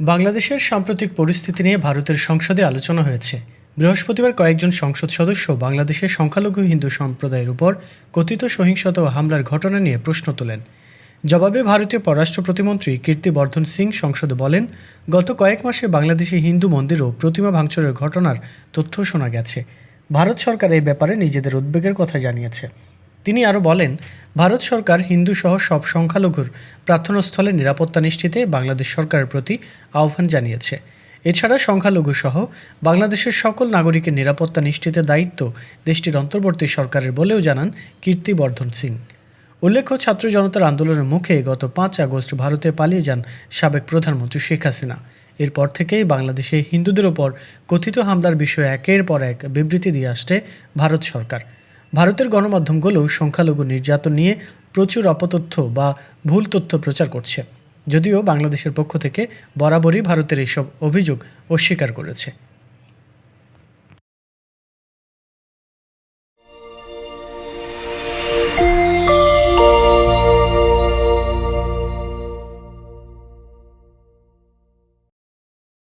বাংলাদেশের সাম্প্রতিক পরিস্থিতি নিয়ে ভারতের সংসদে আলোচনা হয়েছে। বৃহস্পতিবার কয়েকজন সংসদ সদস্য বাংলাদেশের সংখ্যালঘু হিন্দু সম্প্রদায়ের উপর কথিত সহিংসতা ও হামলার ঘটনা নিয়ে প্রশ্ন তোলেন। জবাবে ভারতীয় পররাষ্ট্র প্রতিমন্ত্রী কীর্তিবর্ধন সিং সংসদে বলেন, গত কয়েক মাসে বাংলাদেশে হিন্দু মন্দির ও প্রতিমা ভাঙচুরের ঘটনার তথ্য শোনা গেছে। ভারত সরকার এই ব্যাপারে নিজেদের উদ্বেগের কথা জানিয়েছে। তিনি আরও বলেন, ভারত সরকার হিন্দু সহ সব সংখ্যালঘুর প্রার্থনাস্থলে নিরাপত্তা নিশ্চিতে বাংলাদেশ সরকারের প্রতি আহ্বান জানিয়েছে। এছাড়া সংখ্যালঘু সহ বাংলাদেশের সকল নাগরিকের নিরাপত্তা নিশ্চিতের দায়িত্ব দেশটির অন্তর্বর্তী সরকারের বলেও জানান কীর্তিবর্ধন সিং। উল্লেখ্য, ছাত্র জনতার আন্দোলনের মুখে গত পাঁচ আগস্ট ভারতে পালিয়ে যান সাবেক প্রধানমন্ত্রী শেখ হাসিনা। এরপর থেকেই বাংলাদেশে হিন্দুদের ওপর কথিত হামলার বিষয়ে একের পর এক বিবৃতি দিয়ে আসছে ভারত সরকার। ভারতের গণমাধ্যমগুলো সংখ্যালঘু নির্যাতন নিয়ে প্রচুর অপতথ্য বা ভুল তথ্য প্রচার করছে, যদিও বাংলাদেশের পক্ষ থেকে বরাবরই ভারতের এইসব অভিযোগ অস্বীকার করেছে।